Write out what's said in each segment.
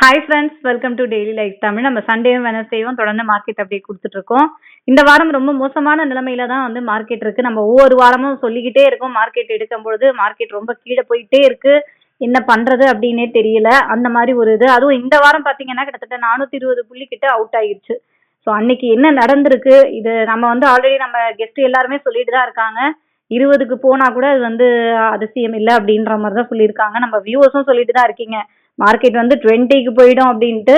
Hi friends welcome to daily life Tamil நம்ம சண்டேவும் வெனஸ்டேவும் தொடர்ந்து மார்க்கெட் அப்படியே கொடுத்துட்டு இருக்கோம் இந்த வாரம் ரொம்ப மோசமான நிலைமையில தான் வந்து மார்க்கெட் இருக்கு. நம்ம ஒவ்வொரு வாரமும் சொல்லிக்கிட்டே இருக்கோம். மார்க்கெட் எடுக்கும் பொழுது மார்க்கெட் ரொம்ப கீழே போயிட்டே இருக்கு. என்ன பண்றது அப்படின்னே தெரியல. அந்த மாதிரி ஒரு இது. அதுவும் இந்த வாரம் பாத்தீங்கன்னா கிட்டத்தட்ட நானூத்தி இருபது புள்ளி கிட்ட அவுட் ஆயிடுச்சு ஸோ அன்னைக்கு என்ன நடந்திருக்கு? இது நம்ம வந்து ஆல்ரெடி நம்ம கெஸ்ட் எல்லாருமே சொல்லிட்டு தான் இருக்காங்க. இருபதுக்கு போனா கூட அது வந்து அதிசயம் இல்லை அப்படின்ற மாதிரி தான் சொல்லியிருக்காங்க. நம்ம வியூவர்ஸும் சொல்லிட்டு தான் இருக்கீங்க. மார்க்கெட் வந்து டுவெண்ட்டிக்கு போயிடும் அப்படின்ட்டு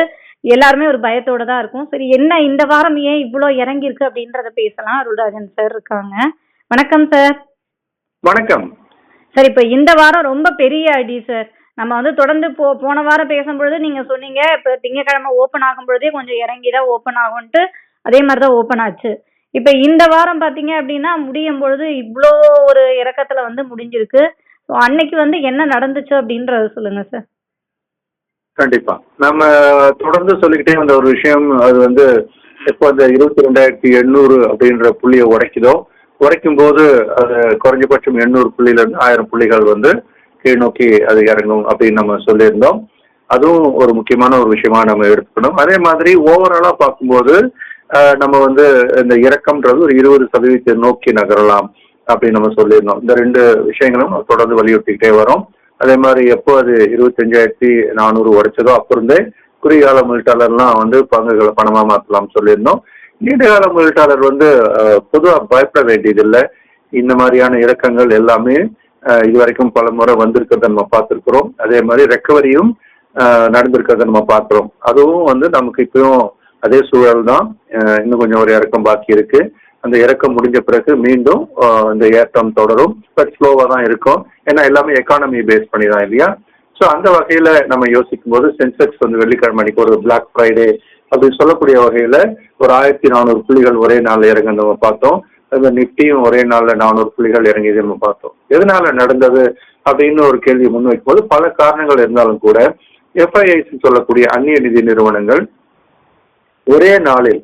எல்லாருமே ஒரு பயத்தோட தான் இருக்கும். சரி என்ன இந்த வாரம் ஏன் இவ்வளோ இறங்கியிருக்கு அப்படின்றத பேசலாம். அருள்ராஜன் சார் இருக்காங்க. வணக்கம் சார் வணக்கம். சார் இப்போ இந்த வாரம் ரொம்ப பெரிய அடி சார் நம்ம வந்து தொடர்ந்து போ போன வாரம் பேசும்பொழுது நீங்கள் சொன்னீங்க இப்போ திங்கக்கிழமை ஓப்பன் ஆகும் பொழுதே கொஞ்சம் இறங்கி தான் ஓப்பன் ஆகும்ன்ட்டு அதே மாதிரி தான் ஓப்பன் ஆச்சு. இப்போ இந்த வாரம் பார்த்தீங்க அப்படின்னா முடியும் பொழுது இவ்வளோ ஒரு இறக்கத்தில் வந்து முடிஞ்சிருக்கு. ஸோ அன்னைக்கு வந்து என்ன நடந்துச்சு அப்படின்றத சொல்லுங்கள் சார் கண்டிப்பா. நம்ம தொடர்ந்து சொல்லிக்கிட்டே வந்த ஒரு விஷயம் அது வந்து எப்போ அந்த இருபத்தி ரெண்டாயிரத்தி எண்ணூறு அப்படின்ற புள்ளியை உடைக்குதோ உடைக்கும் போது அது குறைஞ்சபட்சம் எண்ணூறு புள்ளியில இருந்து ஆயிரம் புள்ளிகள் வந்து கீழ் நோக்கி அது இறங்கும் அப்படின்னு நம்ம சொல்லியிருந்தோம். அதுவும் ஒரு முக்கியமான ஒரு விஷயமா நம்ம எடுத்துக்கணும். அதே மாதிரி ஓவராலா பார்க்கும்போது நம்ம வந்து இந்த இறக்கம்ன்றது ஒரு இருபது சதவீதத்தை நோக்கி நகரலாம் அப்படின்னு நம்ம சொல்லியிருந்தோம். இந்த ரெண்டு விஷயங்களும் தொடர்ந்து வலியுறுத்திக்கிட்டே வரோம். அதே மாதிரி எப்போ அது இருபத்தஞ்சாயிரத்தி நானூறு உடைச்சதோ அப்போ இருந்தே குறுகால முதலீட்டாளர்லாம் வந்து பங்குகளை பணமா மாற்றலாம் சொல்லியிருந்தோம். நீண்டகால முதலீட்டாளர் வந்து பொதுவாக பயப்பட வேண்டியதில்லை. இந்த மாதிரியான இறக்கங்கள் எல்லாமே இது இதுவரைக்கும் பல முறை வந்திருக்கிறத நம்ம பார்த்துருக்குறோம். அதே மாதிரி ரெக்கவரியும் நடந்திருக்கிறத நம்ம பார்க்குறோம். அதுவும் வந்து நமக்கு இப்பயும் அதே சூழல் தான் இன்னும் கொஞ்சம் ஒரு இறக்கம் பாக்கி இருக்குது அந்த இறக்கம் முடிஞ்ச பிறகு மீண்டும் இந்த ஏற்றம் தொடரும். பட் ஸ்லோவாக தான் இருக்கும். ஏன்னா எல்லாமே எக்கானமி பேஸ் பண்ணி தான் இல்லையா? ஸோ அந்த வகையில நம்ம யோசிக்கும் போது சென்செக்ஸ் வந்து வெள்ளிக்கிழமை அன்னைக்கு ஒரு பிளாக் ஃப்ரைடே அப்படின்னு சொல்லக்கூடிய வகையில ஒரு ஆயிரத்தி நானூறு புள்ளிகள் ஒரே நாள்ல இறங்குனவங்க நம்ம பார்த்தோம். அந்த நிப்டியும் ஒரே நாள்ல நானூறு புள்ளிகள் இறங்கியது நம்ம பார்த்தோம். எதனால நடந்தது அப்படின்னு ஒரு கேள்வி முன்வைக்கும் போது பல காரணங்கள் இருந்தாலும் கூட எஃப்ஐஐசி சொல்லக்கூடிய அந்நிய நிதி நிறுவனங்கள் ஒரே நாளில்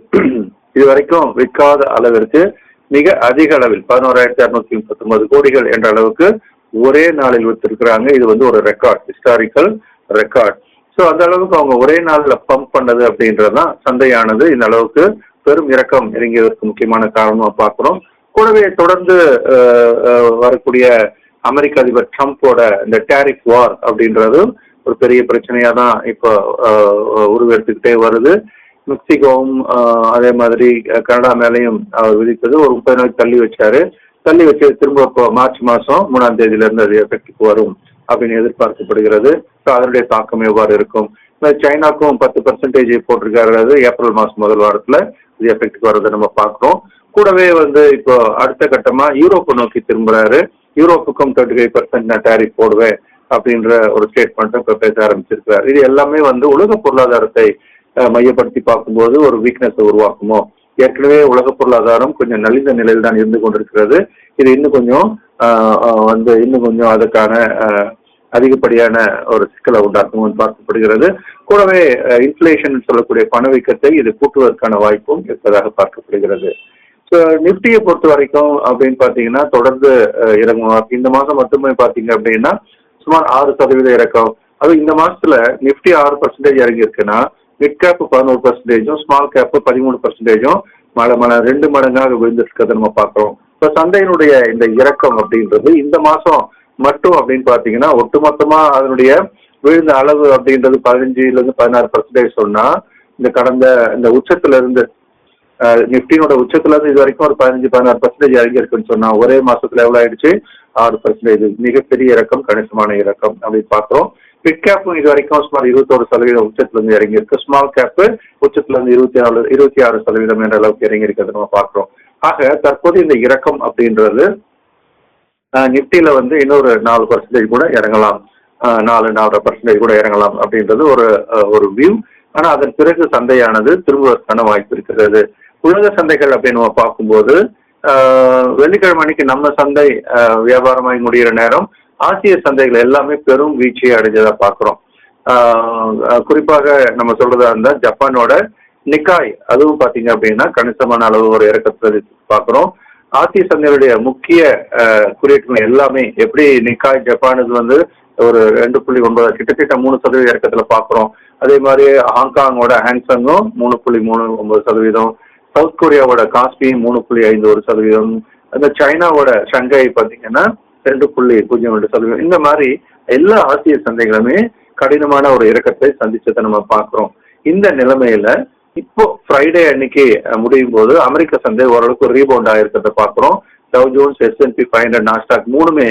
இதுவரைக்கும் விற்காத அளவிற்கு மிக அதிக அளவில் பதினோராயிரத்தி அறுநூத்தி முப்பத்தொன்பது கோடிகள் என்ற அளவுக்கு ஒரே நாளில் வித்திருக்கிறாங்க. இது வந்து ஒரு ரெக்கார்ட் ஹிஸ்டாரிக்கல் ரெக்கார்ட் ஸோ அந்த அளவுக்கு அவங்க ஒரே நாளில் பம்ப் பண்ணது அப்படின்றதான் சந்தையானது. இந்த அளவுக்கு பெரும் இறக்கம் இறங்கியதற்கு முக்கியமான காரணமாக பார்க்குறோம். கூடவே தொடர்ந்து வரக்கூடிய அமெரிக்க அதிபர் ட்ரம்ப்போட இந்த டேரிக் வார் அப்படின்றது ஒரு பெரிய பிரச்சனையா தான் இப்போ உருவெடுத்துக்கிட்டே வருது. மெக்சிகோவும் அதே மாதிரி கனடா மேலேயும் அவர் விதித்தது. ஒரு முப்பது நாள் தள்ளி வச்சாரு. தள்ளி வச்சு திரும்ப மார்ச் மாதம் மூணாம் தேதியில இருந்து அது எஃபெக்டுக்கு வரும் அப்படின்னு எதிர்பார்க்கப்படுகிறது. ஸோ அதனுடைய தாக்கம் எவ்வாறு இருக்கும்? சைனாக்கும் பத்து பர்சன்டேஜ் போட்டிருக்காரு. அது ஏப்ரல் மாதம் முதல் வாரத்தில் இது எஃபெக்டுக்கு வர்றதை நம்ம பார்க்குறோம். கூடவே வந்து இப்போ அடுத்த கட்டமா யூரோப்பை நோக்கி திரும்புறாரு. யூரோப்புக்கும் தேர்ட்டி ஃபைவ் பர்சன்ட் நான் டேரிஃப் போடுவேன் அப்படின்ற ஒரு ஸ்டேட்மெண்ட்டும் இப்போ பேச ஆரம்பிச்சிருக்கிறார். இது எல்லாமே வந்து உலக பொருளாதாரத்தை மையப்படுத்தி பார்க்கும்போது ஒரு வீக்னஸை உருவாக்குமோ? ஏற்கனவே உலக பொருளாதாரம் கொஞ்சம் நலிந்த நிலையில் தான் இருந்து கொண்டிருக்கிறது. இது இன்னும் கொஞ்சம் வந்து இன்னும் கொஞ்சம் அதுக்கான அதிகப்படியான ஒரு சிக்கலை உண்டாக்கும் பார்க்கப்படுகிறது. கூடவே இன்ஃபிளேஷன் சொல்லக்கூடிய பணவீக்கத்தை இது கூட்டுவதற்கான வாய்ப்பும் இருப்பதாக பார்க்கப்படுகிறது. ஸோ நிப்டியை பொறுத்த வரைக்கும் அப்படின்னு பார்த்தீங்கன்னா தொடர்ந்து இறங்கும்? இந்த மாதம் மட்டுமே பார்த்தீங்க அப்படின்னா சுமார் ஆறு சதவீத இறக்கம். அது இந்த மாசத்துல நிஃப்டி ஆறு பர்சன்டேஜ் இறங்கியிருக்குன்னா மிட் கேப் பதினோரு பர்சன்டேஜும் ஸ்மால் கேப் பதிமூணு பர்சன்டேஜும் மழை மழை ரெண்டு மடங்காக விழுந்திருக்கிறத நம்ம பார்க்குறோம். இப்போ சந்தையினுடைய இந்த இறக்கம் அப்படின்றது இந்த மாதம் மட்டும் அப்படின்னு பார்த்தீங்கன்னா ஒட்டுமொத்தமாக அதனுடைய விழுந்த அளவு அப்படின்றது பதினஞ்சுலேருந்து பதினாறு பர்சன்டேஜ் சொன்னால் இந்த கடந்த இந்த உச்சத்துலேருந்து நிஃப்டினோட உச்சத்துலேருந்து இது வரைக்கும் ஒரு பதினஞ்சு பதினாறு பர்சன்டேஜ் இறங்கி இருக்குன்னு சொன்னால் ஒரே மாதத்தில் எவ்வளோ ஆயிடுச்சு? ஆறு பர்சன்டேஜ் மிகப்பெரிய இறக்கம் கணிசமான இறக்கம் அப்படின்னு பார்க்குறோம். பிக் கேப்பும் இது வரைக்கும் சுமார் இருபத்தோரு சதவீதம் உச்சத்துல இருந்து இறங்கி இருக்கு ஸ்மால் கேப்பு உச்சத்துல இருந்து இருபத்தி நாலு இருபத்தி ஆறு சதவீதம் என்ற அளவுக்கு இறங்கிருக்கிறது நம்ம பார்க்கிறோம். ஆக தற்போது இந்த இறக்கம் அப்படின்றது நிப்டியில வந்து இன்னொரு நாலு பர்சன்டேஜ் கூட இறங்கலாம். நாலு நாலரை பர்சன்டேஜ் கூட இறங்கலாம் அப்படின்றது ஒரு ஒரு வியூ ஆனா அதன் பிறகு சந்தையானது திரும்புவதற்கான வாய்ப்பு இருக்கிறது. உலக சந்தைகள் அப்படின்னு நம்ம பார்க்கும்போது வெள்ளிக்கிழமை அன்னைக்கு நம்ம சந்தை வியாபாரமாய் முடிகிற நேரம் ஆசிய சந்தைகள் எல்லாமே பெரும் வீழ்ச்சியை அடைஞ்சதா பார்க்குறோம். குறிப்பாக நம்ம சொல்றதா இருந்தா ஜப்பானோட நிக்காய் அதுவும் பாத்தீங்க அப்படின்னா கணிசமான அளவு ஒரு இறக்கத்தை பார்க்குறோம். ஆசிய சந்தையுடைய முக்கிய குறியீட்டுகள் எல்லாமே எப்படி நிக்காய் ஜப்பானுக்கு வந்து ஒரு ரெண்டு புள்ளி ஒன்பது கிட்டத்தட்ட மூணு சதவீத இறக்கத்துல பாக்குறோம் அதே மாதிரி ஹாங்காங்கோட ஹேங்ஸங்கும் மூணு புள்ளி மூணு ஒன்பது சதவீதம். சவுத் கொரியாவோட காஸ்பி மூணு புள்ளி ஐந்து ஒரு சதவீதம். அந்த சைனாவோட ஷங்கை பாத்தீங்கன்னா ரெண்டு புள்ளி பூஜ்ஜியம் ரெண்டு சதவீதம் இந்த மாதிரி எல்லா ஆசிய சந்தைகளுமே கடினமான ஒரு இறக்கத்தை சந்திச்சதை நம்ம பார்க்குறோம். இந்த நிலைமையில இப்போ ஃப்ரைடே அன்னைக்கு முடியும் போது அமெரிக்க சந்தை ஓரளவுக்கு ரீபவுண்ட் ஆயிருக்கிறத பார்க்குறோம். Dow Jones S and P five hundred Nasdaq மூணுமே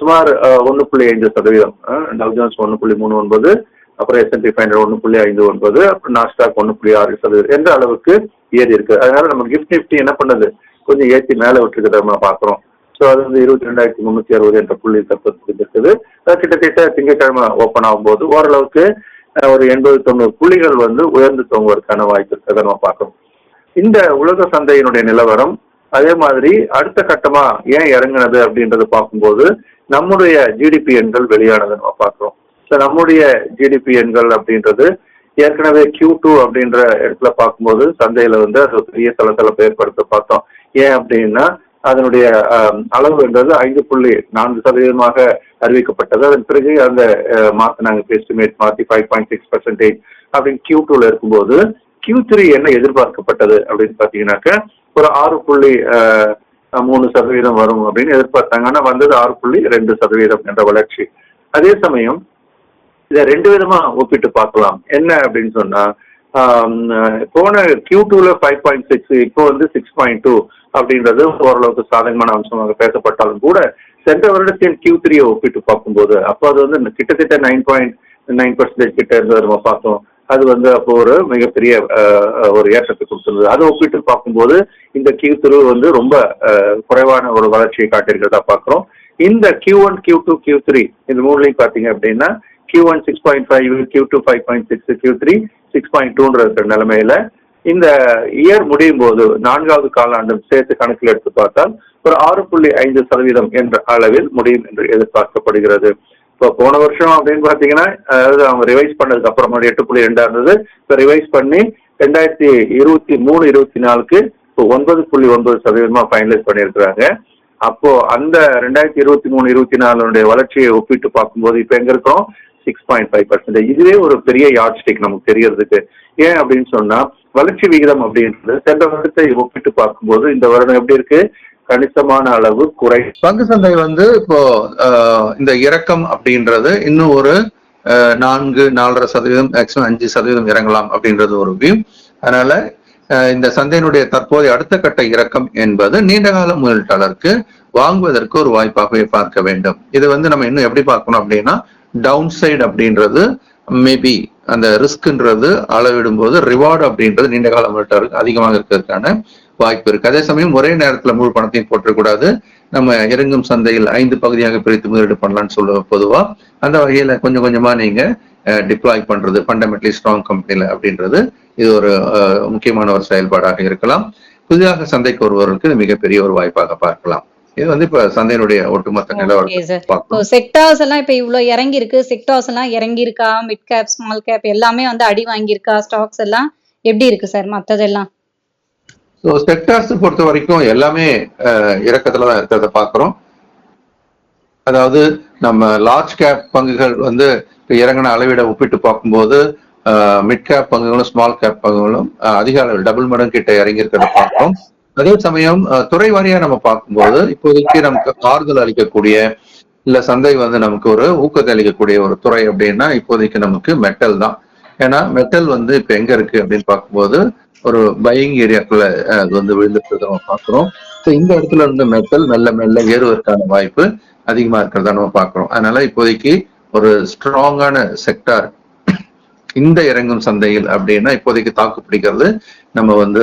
சுமார் ஒன்று புள்ளி ஐந்து சதவீதம். டவ் ஜோன்ஸ் ஒன்று புள்ளி மூணு ஒன்பது அப்புறம் எஸ்என்பி ஃபைவ் ஹண்ட்ரட் ஒன்று புள்ளி ஐந்து ஒன்பது அப்புறம் நாஸ்டாக் ஒன்று புள்ளி ஆறு சதவீதம். என்ற அளவுக்கு ஏறி இருக்கு? அதனால நம்ம கிஃப்ட் நிஃப்டி என்ன பண்ணுது? கொஞ்சம் ஏற்றி மேலே விட்டுருக்கிறத நம்ம பார்க்குறோம். ஸோ அது வந்து இருபத்தி ரெண்டாயிரத்தி முந்நூற்றி அறுபது என்ற புள்ளி தற்போது இருக்குது கிட்டத்தட்ட திங்கட்கிழமை ஓப்பன் ஆகும்போது ஓரளவுக்கு ஒரு எண்பது தொண்ணூறு புள்ளிகள் வந்து உயர்ந்து தொங்குவதற்கான வாய்ப்பு இருக்கிறத நம்ம பார்க்கணும். இந்த உலக சந்தையினுடைய நிலவரம் அதே மாதிரி அடுத்த கட்டமா ஏன் இறங்குனது அப்படின்றத பார்க்கும்போது நம்முடைய ஜிடிபி எண்கள் வெளியானதை நம்ம பார்க்கிறோம். ஸோ நம்முடைய ஜிடிபி எண்கள் அப்படின்றது ஏற்கனவே கியூ டூ அப்படின்ற இடத்துல பார்க்கும்போது சந்தையில வந்து அது பெரிய சலசலப்பை ஏற்படுத்த பார்த்தோம். ஏன் அப்படின்னா அதனுடைய அளவுன்றது ஐந்து புள்ளி நான்கு சதவீதமாக அறிவிக்கப்பட்டது. அதன் பிறகு அந்த அஹ், மாத்தினாங்க எஸ்டிமேட் மாத்தி ஃபைவ் பாயிண்ட் சிக்ஸ் பர்சன்டேஜ் அப்படின்னு கியூ டூல இருக்கும்போது கியூ த்ரீ என்ன எதிர்பார்க்கப்பட்டது அப்படின்னு பாத்தீங்கன்னாக்க ஒரு ஆறு புள்ளி மூணு சதவீதம் வரும் அப்படின்னு எதிர்பார்த்தாங்க. ஆனா வந்தது ஆறு புள்ளி ரெண்டு சதவீதம் என்ற வளர்ச்சி. அதே சமயம் இதை ரெண்டு விதமா ஒப்பிட்டு பார்க்கலாம். என்ன அப்படின்னு சொன்னா போன கியூ டூல ஃபைவ் பாயிண்ட் சிக்ஸ் இப்போ வந்து சிக்ஸ் பாயிண்ட் டூ அப்படின்றது ஓரளவுக்கு சாதகமான அம்சமாக பேசப்பட்டாலும் கூட சென்ற வருடத்தின் கியூ த்ரீயை ஒப்பிட்டு பார்க்கும்போது அப்போ அது வந்து கிட்டத்தட்ட நைன் பாயிண்ட் நைன் பர்சன்டேஜ் கிட்ட இருந்தது நம்ம பார்த்தோம். அது வந்து அப்போ ஒரு மிகப்பெரிய ஒரு ஏற்றத்தை கொடுத்துருந்தது. அதை ஒப்பிட்டு பார்க்கும்போது இந்த கியூ த்ரூ வந்து ரொம்ப குறைவான ஒரு வளர்ச்சியை காட்டியிருக்கிறதா பார்க்குறோம். இந்த Q one Q two Q three இந்த மூணுலையும் பார்த்தீங்க அப்படின்னா Q one six point five Q two five point six Q three six point டூன்ற இருக்கிற நிலைமையில இந்த இயர் முடியும் போது நான்காவது காலாண்டும் சேர்த்து கணக்கில் எடுத்து பார்த்தால் ஒரு ஆறு புள்ளி ஐந்து சதவீதம் என்ற அளவில் முடியும் என்று எதிர்பார்க்கப்படுகிறது. இப்போ போன வருஷம் அப்படின்னு பார்த்தீங்கன்னா அதாவது அவங்க ரிவைஸ் பண்ணதுக்கு அப்புறமா எட்டு புள்ளி ரெண்டா இருந்தது. இப்போ ரிவைஸ் பண்ணி ரெண்டாயிரத்தி இருபத்தி மூணு இருபத்தி நாலுக்கு இப்போ ஒன்பது புள்ளி ஒன்பது சதவீதமா ஃபைனலைஸ் பண்ணியிருக்கிறாங்க. அப்போ அந்த ரெண்டாயிரத்தி இருபத்தி மூணு இருபத்தி நாலுடைய வளர்ச்சியை ஒப்பிட்டு பார்க்கும்போது இப்போ எங்க இருக்கோம் சிக்ஸ் பாயிண்ட் ஃபைவ் பர்சன்டேஜ் இதுவே ஒரு பெரிய யார்ட் ஸ்டிக் நமக்கு தெரியறதுக்கு. ஏன் அப்படின்னு சொன்னா வளர்ச்சி விகிதம் அப்படின்றது சென்ற வருடத்தை ஒப்பிட்டு பார்க்கும்போது இந்த வருடம் எப்படி இருக்கு? கணிசமான அளவு குறை. பங்கு சந்தை வந்து இப்போ இந்த இறக்கம் அப்படின்றது இன்னும் ஒரு நான்கு நாலரை சதவீதம் மேக்சிமம் அஞ்சு சதவீதம் இறங்கலாம் அப்படின்றது ஒரு வியூ அதனால இந்த சந்தையினுடைய தற்போதைய அடுத்த கட்ட இறக்கம் என்பது நீண்டகால முதலீட்டாளருக்கு வாங்குவதற்கு ஒரு வாய்ப்பாகவே பார்க்க வேண்டும். இது வந்து நம்ம இன்னும் எப்படி பார்க்கணும் அப்படின்னா டவுன் சைடு அப்படின்றது மேபி அந்த ரிஸ்க்ன்றது அளவிடும் போது ரிவார்டு அப்படின்றது நீண்ட காலம் முதலீட்டாளருக்கு அதிகமாக இருக்கிறதுக்கான வாய்ப்பு இருக்கு. அதே சமயம் ஒரே நேரத்துல முழு பணத்தையும் போட்டக்கூடாது நம்ம இறங்கும் சந்தையில் ஐந்து பகுதியாக பிரித்து முதலீடு பண்ணலாம்னு சொல்லுவோம் பொதுவா அந்த வகையில கொஞ்சம் கொஞ்சமா நீங்க டிப்ளாய் பண்றது ஃபண்டமெண்டலி ஸ்ட்ராங் கம்பெனில அப்படின்றது இது ஒரு முக்கியமான ஒரு செயல்பாடாக இருக்கலாம். புதிதாக சந்தைக்கு வருவதற்கு இது மிகப்பெரிய ஒரு வாய்ப்பாக பார்க்கலாம். இது வந்து இப்ப சந்தையினுடைய ஒட்டுமொத்த பார்க்கணும். செக்டார்ஸ் எல்லாம் இப்போ இவ்வளோ இறங்கி இருக்கு செக்டார்ஸ் எல்லாம் இறங்கி இருக்கா மிட் கேப் ஸ்மால் கேப் எல்லாமே வந்து அடி வாங்கியிருக்கா? ஸ்டாக்ஸ் எல்லாம் எப்படி இருக்கு சார் மத்ததெல்லாம்? ஸோ செக்டார்ஸ் பொறுத்த வரைக்கும் எல்லாமே இறக்கத்துல தான் இருக்கிறத பார்க்குறோம். அதாவது நம்ம லார்ஜ் கேப் பங்குகள் வந்து இறங்கின அளவிட ஒப்பிட்டு பார்க்கும்போது மிட் கேப் பங்குகளும் ஸ்மால் கேப் பங்குகளும் அதிக அளவில் டபுள் மடங்கு கிட்ட இறங்கி இருக்கிறத பார்க்கிறோம். அதே சமயம் துறை வாரியா நம்ம பார்க்கும்போது இப்போதைக்கு நமக்கு ஆறுதல் அளிக்கக்கூடிய இல்ல சந்தை வந்து நமக்கு ஒரு ஊக்கத்தை அளிக்கக்கூடிய ஒரு துறை அப்படின்னா இப்போதைக்கு நமக்கு மெட்டல் தான். ஏன்னா மெட்டல் வந்து இப்ப எங்க இருக்கு அப்படின்னு பார்க்கும்போது ஒரு பையிங் ஏரியாக்குள்ள அது வந்து விழுந்துட்டு நம்ம பாக்குறோம் ஸோ இந்த இடத்துல இருந்து மெட்டல் மெல்ல மெல்ல ஏறுவதற்கான வாய்ப்பு அதிகமா இருக்கிறதா நம்ம பாக்குறோம் அதனால இப்போதைக்கு ஒரு ஸ்ட்ராங்கான செக்டார் இந்த இறங்கும் சந்தையில் அப்படின்னா இப்போதைக்கு தாக்கு பிடிக்கிறது நம்ம வந்து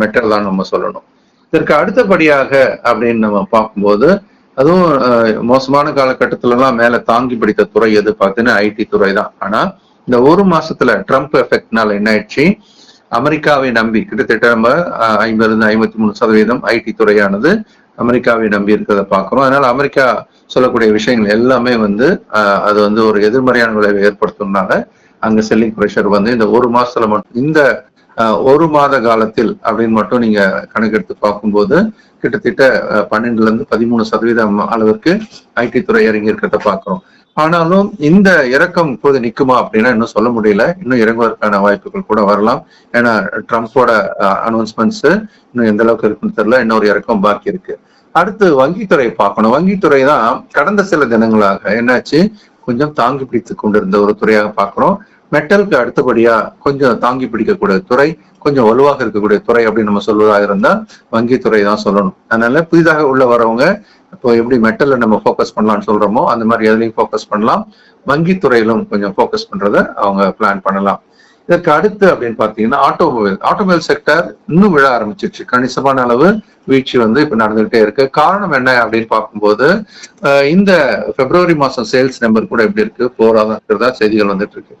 மெட்டல் தான் நம்ம சொல்லணும். இதற்கு அடுத்தபடியாக அப்படின்னு நம்ம பார்க்கும்போது அதுவும் அஹ், மோசமான காலகட்டத்துல எல்லாம் மேல தாங்கி பிடித்த துறை எது பார்த்தீங்கன்னா ஐடி துறை தான். ஆனா இந்த ஒரு மாசத்துல ட்ரம்ப் எஃபெக்ட்னால என்ன ஆயிடுச்சு? அமெரிக்காவை நம்பி கிட்டத்தட்ட நம்ம அஹ், ஐம்பது இருந்து ஐம்பத்தி மூணு சதவீதம் ஐடி துறையானது அமெரிக்காவை நம்பி இருக்கிறத பார்க்கிறோம். அதனால அமெரிக்கா சொல்லக்கூடிய விஷயங்கள் எல்லாமே வந்து அது வந்து ஒரு எதிர்மறையான விளைவை ஏற்படுத்தும்னால அங்க செல்லிங் ப்ரெஷர் வந்து இந்த ஒரு மாசத்துல மட்டும் இந்த ஒரு மாத காலத்தில் அப்படின்னு மட்டும் நீங்க கணக்கெடுத்து பார்க்கும்போது கிட்டத்தட்ட பன்னெண்டுல இருந்து பதிமூணு சதவீதம் அளவிற்கு ஐடி துறை இறங்கி இருக்கிறத பாக்குறோம் ஆனாலும் இந்த இறக்கம் இப்போது நிக்குமா அப்படின்னா இன்னும் சொல்ல முடியல. இன்னும் இறங்குவதற்கான வாய்ப்புகள் கூட வரலாம். ஏன்னா ட்ரம்ப்போட அனௌன்ஸ்மெண்ட்ஸ் இன்னும் எந்த அளவுக்கு இருக்குன்னு தெரியல. இன்னொரு இறக்கம் பாக்கி இருக்கு. அடுத்து வங்கித்துறை பார்க்கணும். வங்கித்துறை தான் கடந்த சில தினங்களாக என்னாச்சு? கொஞ்சம் தாங்கி பிடித்து கொண்டிருந்த ஒரு துறையாக பார்க்கிறோம். மெட்டலுக்கு அடுத்தபடியா கொஞ்சம் தாங்கி பிடிக்கக்கூடிய துறை கொஞ்சம் வலுவாக இருக்கக்கூடிய துறை அப்படின்னு நம்ம சொல்வதாக இருந்தா வங்கித்துறை தான் சொல்லணும். அதனால புதிதாக உள்ள வரவங்க இப்போ எப்படி மெட்டல்ல நம்ம ஃபோக்கஸ் பண்ணலாம்னு சொல்றோமோ அந்த மாதிரி எதுலையும் ஃபோக்கஸ் பண்ணலாம். வங்கித்துறையிலும் கொஞ்சம் ஃபோக்கஸ் பண்றத அவங்க பிளான் பண்ணலாம். இதற்கு அடுத்து அப்படின்னு பாத்தீங்கன்னா ஆட்டோமொபைல் ஆட்டோமொபைல் செக்டர் இன்னும் விழ ஆரம்பிச்சிருச்சு. கணிசமான அளவு வீழ்ச்சி வந்து இப்ப நடந்துகிட்டே இருக்கு. காரணம் என்ன அப்படின்னு பார்க்கும்போது இந்த பிப்ரவரி மாசம் சேல்ஸ் நம்பர் கூட எப்படி இருக்கு? போராதான் இருக்கிறதா செய்திகள் வந்துட்டு இருக்கு.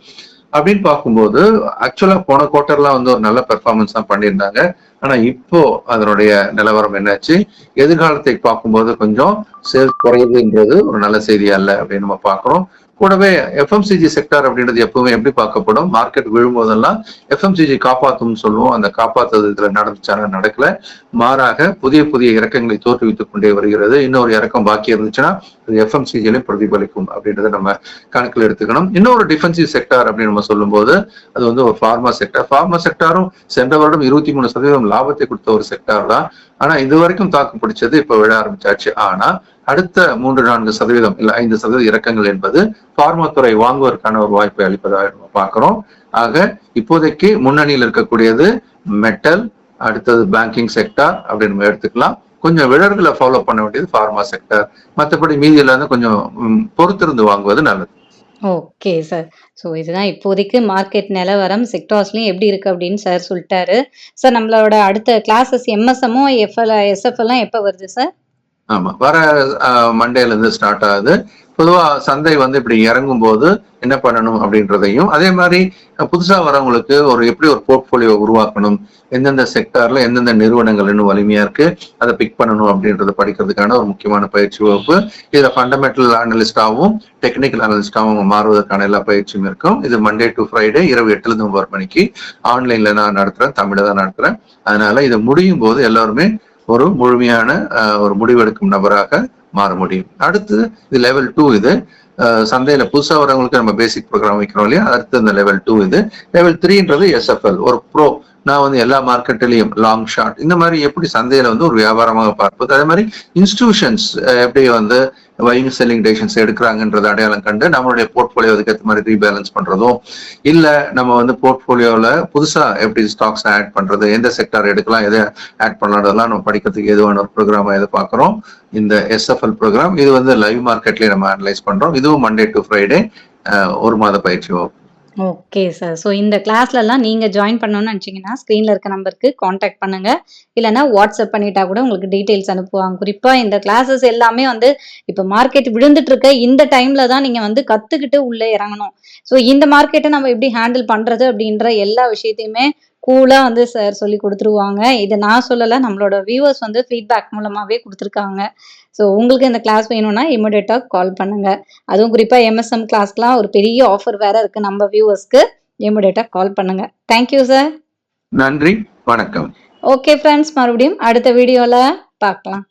அப்படின்னு பார்க்கும்போது ஆக்சுவலா போன குவார்டர்லாம் வந்து ஒரு நல்ல பெர்ஃபார்மன்ஸ் தான் பண்ணியிருந்தாங்க. ஆனா இப்போ அதனுடைய நிலவரம் என்னாச்சு? எதிர்காலத்தை பார்க்கும்போது கொஞ்சம் சேல்ஸ் குறையுதுன்றது ஒரு நல்ல செய்தி அல்ல அப்படின்னு நம்ம பார்க்கிறோம். கூடவே எஃப்எம்சிஜி செக்டார் அப்படின்றது எப்பவுமே எப்படி பார்க்கப்படும்? மார்க்கெட் விழும்போதெல்லாம் எஃப்எம்சிஜி காப்பாத்தும்னு சொல்லுவோம். அந்த காப்பாத்துறது இதுல நடந்துச்சானா நடக்கல. மாறாக புதிய புதிய இறக்கங்களை தோற்றுவித்துக் கொண்டே வருகிறது. இன்னொரு இறக்கம் பாக்கி இருந்துச்சுன்னா அது எஃப்எம்சிஜிலையும் பிரதிபலிக்கும் அப்படின்றத நம்ம கணக்கில் எடுத்துக்கணும். இன்னொரு டிஃபென்சிவ் செக்டார் அப்படின்னு நம்ம சொல்லும்போது அது வந்து ஒரு ஃபார்மா செக்டார் ஃபார்மா செக்டாரும் சென்ற வருடம் இருபத்தி மூணு சதவீதம் லாபத்தை கொடுத்த ஒரு செக்டார் தான். ஆனா இது வரைக்கும் தாக்கு பிடிச்சது இப்ப விழ ஆரம்பிச்சாச்சு. ஆனா அடுத்த மூன்று நான்கு சதவீதம் இல்ல ஐந்து சதவீத இறக்கங்கள் என்பது பார்மா துறை வாங்குவதற்கான ஒரு வாய்ப்பை அளிப்பதாக நம்ம பார்க்கிறோம். ஆக இப்போதைக்கு முன்னணியில் இருக்கக்கூடியது மெட்டல் அடுத்தது பேங்கிங் செக்டார் அப்படின்னு நம்ம எடுத்துக்கலாம். கொஞ்சம் விழர்களை ஃபாலோ பண்ண வேண்டியது ஃபார்மா செக்டார் மற்றபடி மீதியில இருந்து கொஞ்சம் பொறுத்திருந்து வாங்குவது நல்லது. ஓகே சார் ஸோ இதுதான் இப்போதைக்கு மார்க்கெட் நிலவரம் செக்டார்ஸ்லையும் எப்படி இருக்கு அப்படின்னு சார் சொல்லிட்டாரு. சார் நம்மளோட அடுத்த கிளாஸஸ் எம்எஸ்எம்மும் எஃப்எல் எஸ்எஃப்எல்லாம் எப்போ வருது சார் ஆமா. வர மண்டேல இருந்து ஸ்டார்ட் ஆகுது. பொதுவா சந்தை வந்து இப்படி இறங்கும் போது என்ன பண்ணணும் அப்படின்றதையும் அதே மாதிரி புதுசா வரவங்களுக்கு ஒரு எப்படி ஒரு போர்ட்போலியோ உருவாக்கணும் எந்தெந்த செக்டார்ல எந்தெந்த நிறுவனங்கள் இன்னும் வலிமையா இருக்கு அதை பிக் பண்ணணும் அப்படின்றத படிக்கிறதுக்கான ஒரு முக்கியமான பயிற்சி வகுப்பு. இதுல ஃபண்டமெண்டல் அனலிஸ்டாவும் டெக்னிக்கல் அனலிஸ்டாவும் மாறுவதற்கான எல்லா பயிற்சியும் இருக்கும். இது மண்டே டு ஃப்ரைடே இரவு எட்டுல இருந்து ஒன்பது மணிக்கு. ஆன்லைன்ல நான் நடத்துறேன் தமிழ்ல தான் நடத்துறேன். அதனால இது முடியும் போது எல்லாருமே ஒரு முழுமையான ஒரு முடிவெடுக்கும் நபராக மாற முடியும். அடுத்து இது லெவல் டூ இது. சந்தையில புதுசா வரவங்களுக்கு நம்ம பேசிக் ப்ரோக்ராம் வைக்கிறோம் இல்லையா? அடுத்து இந்த லெவல் டூ இது. லெவல் த்ரீன்றது எஸ்எஃப்எல் ஒரு ப்ரோ நான் வந்து எல்லா மார்க்கெட்லயும் லாங் ஷார்ட் இந்த மாதிரி எப்படி சந்தையில வந்து ஒரு வியாபாரமாக பார்ப்பது? அதே மாதிரி இன்ஸ்டிடியூஷன்ஸ் எப்படி வந்து பையிங் செல்லிங் டெசிஷன்ஸ் எடுக்கிறாங்கன்றது அடையாளம் கண்டு நம்மளுடைய போர்ட்போலியோ அதுக்கேற்ற மாதிரி ரீபேலன்ஸ் பண்றதும் இல்ல நம்ம வந்து போர்ட்போலியோல புதுசா எப்படி ஸ்டாக்ஸ் ஆட் பண்றது? எந்த செக்டார் எடுக்கலாம்? எதை ஆட் பண்ணலாம்ன்றதெல்லாம் நம்ம படிக்கிறதுக்கு எதுவான ஒரு ப்ரோக்ராம் எதை பார்க்குறோம்? இந்த எஸ்எஃப்எல் ப்ரோக்ராம் இது வந்து லைவ் மார்க்கெட்லயே நம்ம அனலைஸ் பண்றோம். இதுவும் மண்டே டு ஃப்ரைடே ஒரு மாத பயிற்சி வகுப்பு. ஓகே சார் ஸோ இந்த கிளாஸ்லலாம் நீங்கள் ஜாயின் பண்ணணும்னு நினச்சிங்கன்னா ஸ்க்ரீனில் இருக்க நம்பருக்கு காண்டாக்ட் பண்ணுங்க. இல்லைன்னா வாட்ஸ்அப் பண்ணிட்டா கூட உங்களுக்கு டீட்டெயில்ஸ் அனுப்புவாங்க. குறிப்பாக இந்த கிளாஸஸ் எல்லாமே வந்து இப்போ மார்க்கெட் விழுந்துட்டு இருக்க இந்த டைமில் தான் நீங்கள் வந்து கற்றுக்கிட்டு உள்ளே இறங்கணும். ஸோ இந்த மார்க்கெட்டை நம்ம எப்படி ஹேண்டில் பண்ணுறது அப்படின்ற எல்லா விஷயத்தையுமே கூலாக வந்து சார் சொல்லி கொடுத்துருவாங்க. இதை நான் சொல்லலை நம்மளோட வியூவர்ஸ் வந்து ஃபீட்பேக் மூலமாகவே கொடுத்துருக்காங்க. ஸோ உங்களுக்கு இந்த கிளாஸ் வேணும்னா இமிடியேட்டாக கால் பண்ணுங்க. அதுவும் குறிப்பாக எம்எஸ்எம் கிளாஸ்க்குலாம் ஒரு பெரிய ஆஃபர் வேற இருக்கு. நம்ம வியூவர்ஸ்க்கு இமிடியேட்டாக கால் பண்ணுங்க. தேங்க்யூ சார் நன்றி. வணக்கம். ஓகே ஃப்ரெண்ட்ஸ் மறுபடியும் அடுத்த வீடியோவில் பார்க்கலாம்.